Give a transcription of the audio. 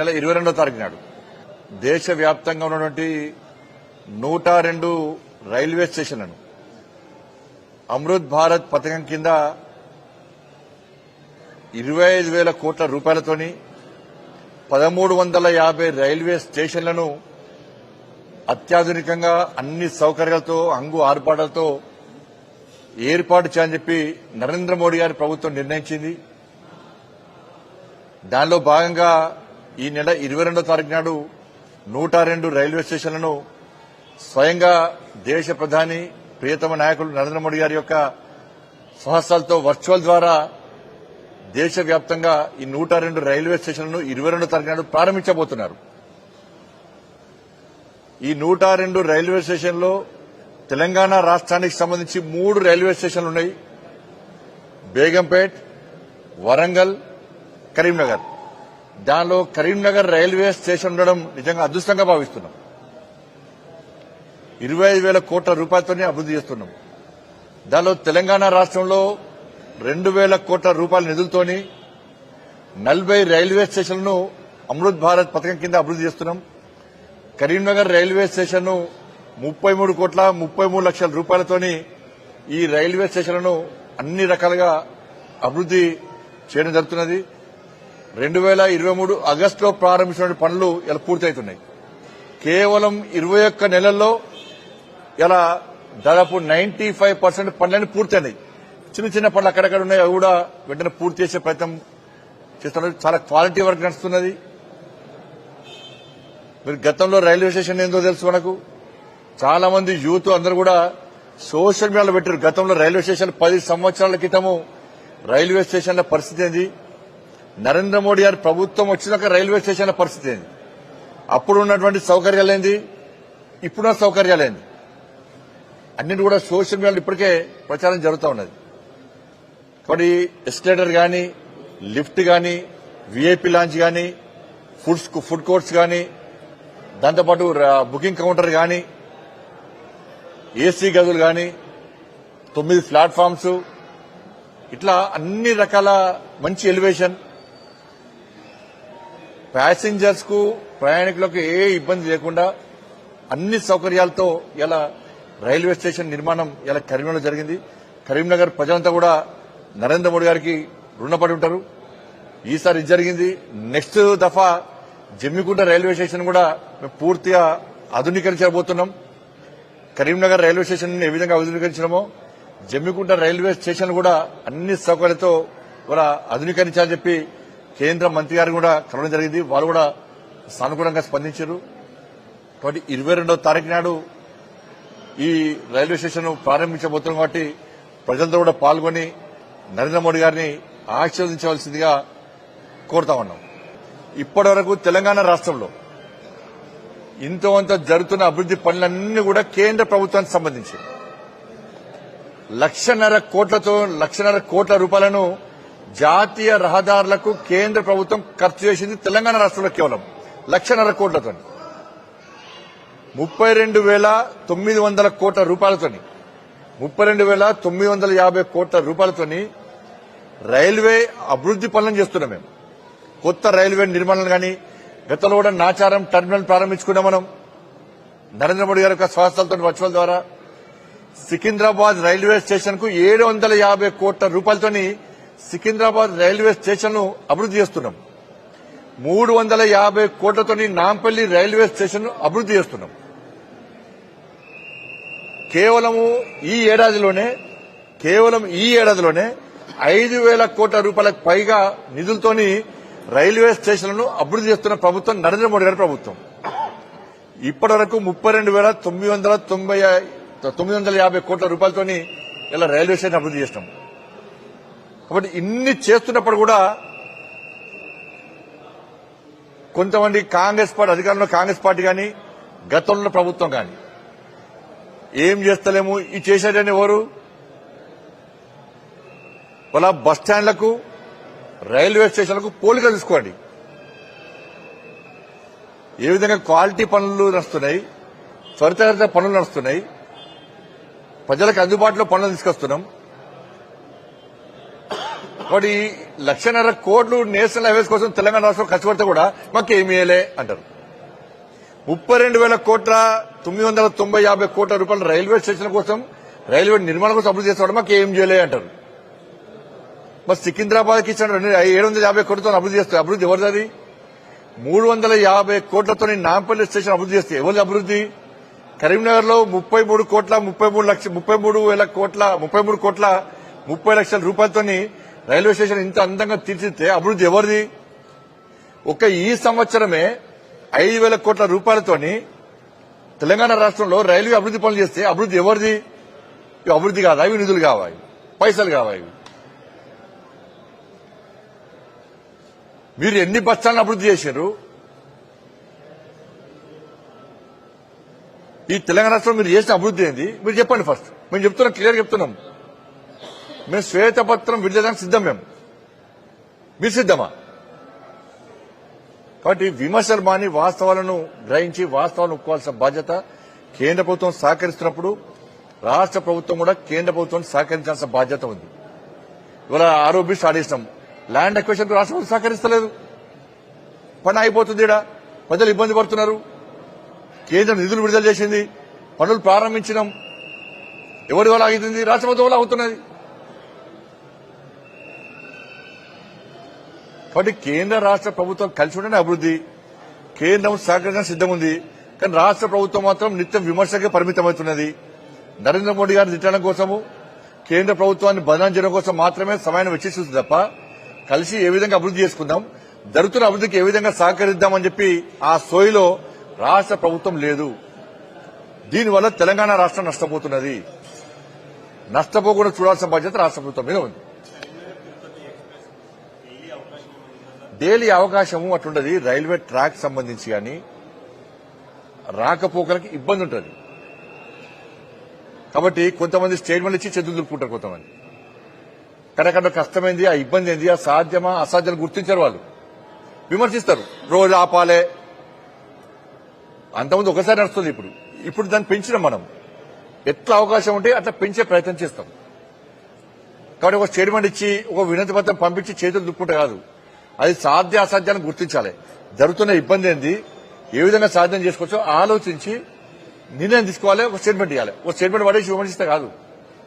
నెల ఇరవై రెండో తారీఖు నాడు దేశవ్యాప్తంగా ఉన్నటువంటి నూట రెండు రైల్వే స్టేషన్లను అమృత్ భారత్ పథకం కింద ఇరవై ఐదు వేల కోట్ల రూపాయలతోని పదమూడు వందల యాభై రైల్వే స్టేషన్లను అత్యాధునికంగా అన్ని సౌకర్యాలతో అంగు ఆర్పాటలతో ఏర్పాటు చేయని చెప్పి నరేంద్ర మోడీ గారి ప్రభుత్వం నిర్ణయించింది. దానిలో భాగంగా ఈ నెల ఇరవై రెండో తారీఖు నాడు నూట రెండు రైల్వే స్టేషన్లను స్వయంగా దేశ ప్రధాని ప్రియతమ నాయకులు నరేంద్ర మోడీ గారి యొక్క సహస్రాలతో వర్చువల్ ద్వారా దేశవ్యాప్తంగా ఈ నూట రెండు రైల్వే స్టేషన్లను ఇరవై రెండు తారీఖు నాడు ప్రారంభించబోతున్నారు. ఈ నూట రెండు రైల్వే స్టేషన్లో తెలంగాణ రాష్ట్రానికి సంబంధించి మూడు రైల్వే స్టేషన్లు ఉన్నాయి బేగంపేట్ వరంగల్ కరీంనగర్. దానిలో కరీంనగర్ రైల్వే స్టేషన్ ఉండడం నిజంగా అదృష్టంగా భావిస్తున్నాం. ఇరవై ఐదు వేల కోట్ల రూపాయలతోనే అభివృద్ధి చేస్తున్నాం. దానిలో తెలంగాణ రాష్ట్రంలో రెండు వేల కోట్ల రూపాయల నిధులతోని నలభై రైల్వే స్టేషన్లను అమృత్ భారత్ పథకం కింద అభివృద్ధి చేస్తున్నాం. కరీంనగర్ రైల్వే స్టేషన్ను ముప్పై మూడు కోట్ల ముప్పై మూడు లక్షల రూపాయలతోని ఈ రైల్వే స్టేషన్లను అన్ని రకాలుగా అభివృద్ధి చేయడం జరుగుతున్నది. రెండు వేల ఇరవై మూడు ఆగస్టులో ప్రారంభించిన పనులు ఇలా పూర్తవుతున్నాయి కేవలం ఇరవై ఒక్క నెలల్లో ఇలా దాదాపు నైన్టీ ఫైవ్ పర్సెంట్ పనులన్నీ పూర్తయినాయి. చిన్న చిన్న పనులు అక్కడక్కడ ఉన్నాయి. అవి కూడా వెంటనే పూర్తి చేసే ప్రయత్నం చేస్తున్నారు. చాలా క్వాలిటీ వర్క్ నడుస్తున్నది. మీరు గతంలో రైల్వే స్టేషన్ ఏందో తెలుసు మనకు. చాలా మంది యూత్ అందరూ కూడా సోషల్ మీడియాలో పెట్టారు. గతంలో రైల్వే స్టేషన్ పది సంవత్సరాల క్రితము రైల్వే స్టేషన్ల పరిస్థితి ఏంది? నరేంద్ర మోడీ గారి ప్రభుత్వం వచ్చినాక రైల్వే స్టేషన్ల పరిస్థితి ఏంది? అప్పుడు ఉన్నటువంటి సౌకర్యాలు ఏంది? ఇప్పుడున్న సౌకర్యాలు ఏంది? అన్నిటి కూడా సోషల్ మీడియాలో ఇప్పటికే ప్రచారం జరుగుతూ ఉన్నది. కాబట్టి ఎస్కలేటర్ కానీ లిఫ్ట్ కానీ విఐపి లాంచ్ కానీ ఫుడ్స్ ఫుడ్ కోర్ట్స్ కానీ దాంతోపాటు బుకింగ్ కౌంటర్ కానీ ఏసీ గదులు కానీ తొమ్మిది ప్లాట్ఫామ్స్ ఇట్లా అన్ని రకాల మంచి ఎలివేషన్ ప్యాసింజర్స్కు ప్రయాణికులకు ఏ ఇబ్బంది లేకుండా అన్ని సౌకర్యాలతో ఇలా రైల్వే స్టేషన్ నిర్మాణం ఇలా కరీంనగర్లో జరిగింది. కరీంనగర్ ప్రజలంతా కూడా నరేంద్ర మోడీ గారికి రుణపడి ఉంటారు. ఈసారి ఇది జరిగింది. నెక్స్ట్ దఫా జమ్మికుంట రైల్వే స్టేషన్ కూడా మేము పూర్తిగా ఆధునీకరించబోతున్నాం. కరీంనగర్ రైల్వే స్టేషన్ ఏ విధంగా ఆధునీకరించడమో జమ్మికుంట రైల్వే స్టేషన్ కూడా అన్ని సౌకర్యాలతో కూడా ఆధునీకరించాలని చెప్పి కేంద్ర మంత్రి గారు కూడా కలవడం జరిగింది. వారు కూడా సానుకూలంగా స్పందించారు. కాబట్టి ఇరవై రెండవ తారీఖు నాడు ఈ రైల్వే స్టేషన్ ప్రారంభించబోతున్నాం కాబట్టి ప్రజలతో కూడా పాల్గొని నరేంద్ర మోడీ గారిని ఆశీర్వదించవలసిందిగా కోరుతా ఉన్నాం. ఇప్పటి వరకు తెలంగాణ రాష్ట్రంలో ఇంతవంత అంత జరుగుతున్న అభివృద్ది పనులన్నీ కూడా కేంద్ర ప్రభుత్వానికి సంబంధించి లక్షన్నర కోట్లతో లక్షన్నర కోట్ల రూపాయలను జాతీయ రహదారులకు కేంద్ర ప్రభుత్వం ఖర్చు చేసింది తెలంగాణ రాష్ట్రంలో కేవలం లక్షన్నర కోట్లతో ముప్పై రెండు వేల తొమ్మిది వందల కోట్ల రూపాయలతోని. ముప్పై రెండు వేల తొమ్మిది వందల యాభై కోట్ల రూపాయలతోని రైల్వే అభివృద్ది పనులను చేస్తున్నాం మేము. కొత్త రైల్వే నిర్మాణం కానీ గతంలో కూడా నాచారం టర్మినల్ ప్రారంభించుకున్నాం మనం. నరేంద్ర మోడీ గారి యొక్క స్వాస్థలతో వర్చువల్ ద్వారా సికింద్రాబాద్ రైల్వే స్టేషన్కు ఏడు వందల యాభై కోట్ల రూపాయలతోని సికింద్రాబాద్ రైల్వే స్టేషన్ అభివృద్ది చేస్తున్నాం. మూడు వందల యాభై కోట్లతోని నాంపల్లి రైల్వే స్టేషన్ అభివృద్ది చేస్తున్నాం. కేవలము ఈ ఏడాదిలోనే కేవలం ఈ ఏడాదిలోనే ఐదు వేల కోట్ల రూపాయలకు పైగా నిధులతోని రైల్వే స్టేషన్లను అభివృద్ది చేస్తున్న ప్రభుత్వం నరేంద్ర మోడీ గారి ప్రభుత్వం. ఇప్పటి వరకు ముప్పై రెండు వేల తొమ్మిది వందల తొంభై తొమ్మిది వందల యాభై కోట్ల రూపాయలతోని ఇలా రైల్వే స్టేషన్ అభివృద్ది చేసినాం. కాబట్టి ఇన్ని చేస్తున్నప్పుడు కూడా కొంతమంది కాంగ్రెస్ పార్టీ అధికారంలో కాంగ్రెస్ పార్టీ కానీ గతంలో ప్రభుత్వం కానీ ఏం చేస్తలేము? ఈ చేసేటని ఎవరు? వాళ్ళ బస్ స్టాండ్లకు రైల్వే స్టేషన్లకు పోలిక తీసుకోండి. ఏ విధంగా క్వాలిటీ పనులు నడుస్తున్నాయి? త్వరితగతిన పనులు నడుస్తున్నాయి. ప్రజలకు అందుబాటులో పనులు తీసుకొస్తున్నాం. వాడి లక్షన్నర కోట్లు నేషనల్ హైవేస్ కోసం తెలంగాణ రాష్ట్రం ఖర్చు పెడితే కూడా మాకు ఏమి అంటారు. ముప్పై రెండు వేల కోట్ల తొమ్మిది వందల తొంభై యాభై కోట్ల రూపాయల రైల్వే స్టేషన్ కోసం రైల్వే నిర్మాణం కోసం అభివృద్ధి చేస్తాడు మాకు ఏం చేయలే అంటారు. మరి సికింద్రాబాద్కి ఇచ్చిన రెండు- ఏడు వందల యాభై కోట్లతో అభివృద్ధి చేస్తారు అభివృద్ధి ఎవరిది అది? మూడు వందల యాభై కోట్లతో నాంపల్లి స్టేషన్ అభివృద్ధి చేస్తే ఎవరిది అభివృద్ధి? కరీంనగర్లో ముప్పై మూడు కోట్ల ముప్పై మూడు లక్ష ముప్పై మూడు వేల కోట్ల ముప్పై మూడు కోట్ల ముప్పై లక్షల రూపాయలతోని రైల్వే స్టేషన్ ఇంత అందంగా తీర్చిదిద్దే అభివృద్ధి ఎవరిది? ఒక ఈ సంవత్సరమే ఐదు వేల కోట్ల రూపాయలతోని తెలంగాణ రాష్ట్రంలో రైల్వే అభివృద్ధి పనులు చేస్తే అభివృద్ధి ఎవరిది? ఇవి అభివృద్ధి కాదా? ఇవి నిధులు కావాలి పైసలు కావాలి మీరు ఎన్ని బస్టాలను అభివృద్ధి చేశారు? ఈ తెలంగాణ రాష్ట్రంలో మీరు చేసిన అభివృద్ధి ఏంది? మీరు చెప్పండి ఫస్ట్. మేము చెప్తున్నాం క్లియర్ చెప్తున్నాం. మేము శ్వేతపత్రం విడుదలకు సిద్ధం మేము. మీరు సిద్ధమా? కాబట్టి విమర్శలు మాని వాస్తవాలను గ్రహించి వాస్తవాలను ఒప్పుకోవాల్సిన బాధ్యత కేంద్ర ప్రభుత్వం సహకరిస్తున్నప్పుడు రాష్ట్ర ప్రభుత్వం కూడా కేంద్ర ప్రభుత్వం సహకరించాల్సిన బాధ్యత ఉంది. ఇవాళ ఆరోపి స్టార్ట్ చేసినాం ల్యాండ్ అక్వేషన్ రాష్ట్ర ప్రభుత్వం సహకరిస్తలేదు. పని అయిపోతుంది ఈడ. ప్రజలు ఇబ్బంది పడుతున్నారు. కేంద్రం నిధులు విడుదల చేసింది. పనులు ప్రారంభించినాం ఎవరి వల్ల ఆగుతుంది రాష్ట్ర ప్రభుత్వం వల్ల అవుతున్నది. కాబట్టి కేంద్ర రాష్ట్ర ప్రభుత్వం కలిసి ఉండని అభివృద్ధి. కేంద్రం సహకరించడం సిద్ధం ఉంది కానీ రాష్ట్ర ప్రభుత్వం మాత్రం నిత్యం విమర్శకే పరిమితమవుతున్నది. నరేంద్ర మోడీ గారిని తిట్టడం కోసము కేంద్ర ప్రభుత్వాన్ని బదనాం చేయడం కోసం మాత్రమే సమయాన్ని వెచ్చిస్తుంది తప్ప కలిసి ఏ విధంగా అభివృద్ధి చేసుకుందాం జరుగుతున్న అభివృద్ధికి ఏ విధంగా సహకరిద్దామని చెప్పి ఆ సోయిలో రాష్ట్ర ప్రభుత్వం లేదు. దీనివల్ల తెలంగాణ రాష్ట్రం నష్టపోతున్నది. నష్టపోకుండా చూడాల్సిన బాధ్యత రాష్ట్ర ప్రభుత్వం మీద ఉంది. డైలీ అవకాశము అటుండదు రైల్వే ట్రాక్ సంబంధించి కానీ రాకపోకలకి ఇబ్బంది ఉంటుంది కాబట్టి కొంతమంది స్టేట్మెంట్ ఇచ్చి చేతులు దులుపుకుంటారు కొంతమంది. కనకండ కష్టమైంది ఆ ఇబ్బంది ఏంది ఆ సాధ్యమా అసాధ్యం గుర్తించారు వాళ్ళు. విమర్శిస్తారు రోజు ఆపాలే. అంతకుముందు ఒకసారి నడుస్తుంది ఇప్పుడు. ఇప్పుడు దాన్ని పెంచినాం మనం. ఎట్లా అవకాశం ఉంటే అట్లా పెంచే ప్రయత్నం చేస్తాం. కాబట్టి ఒక స్టేట్మెంట్ ఇచ్చి ఒక వినతి పత్రం పంపించి చేతులు దుక్కుంటే కాదు. అది సాధ్య అసాధ్యాన్ని గుర్తించాలి. జరుగుతున్న ఇబ్బంది ఏంది? ఏ విధంగా సాధ్యం చేసుకోవచ్చో ఆలోచించి నిర్ణయం తీసుకోవాలి ఒక స్టేట్మెంట్ ఇవ్వాలి ఒక స్టేట్మెంట్ పడేసి విమర్శిస్తే కాదు.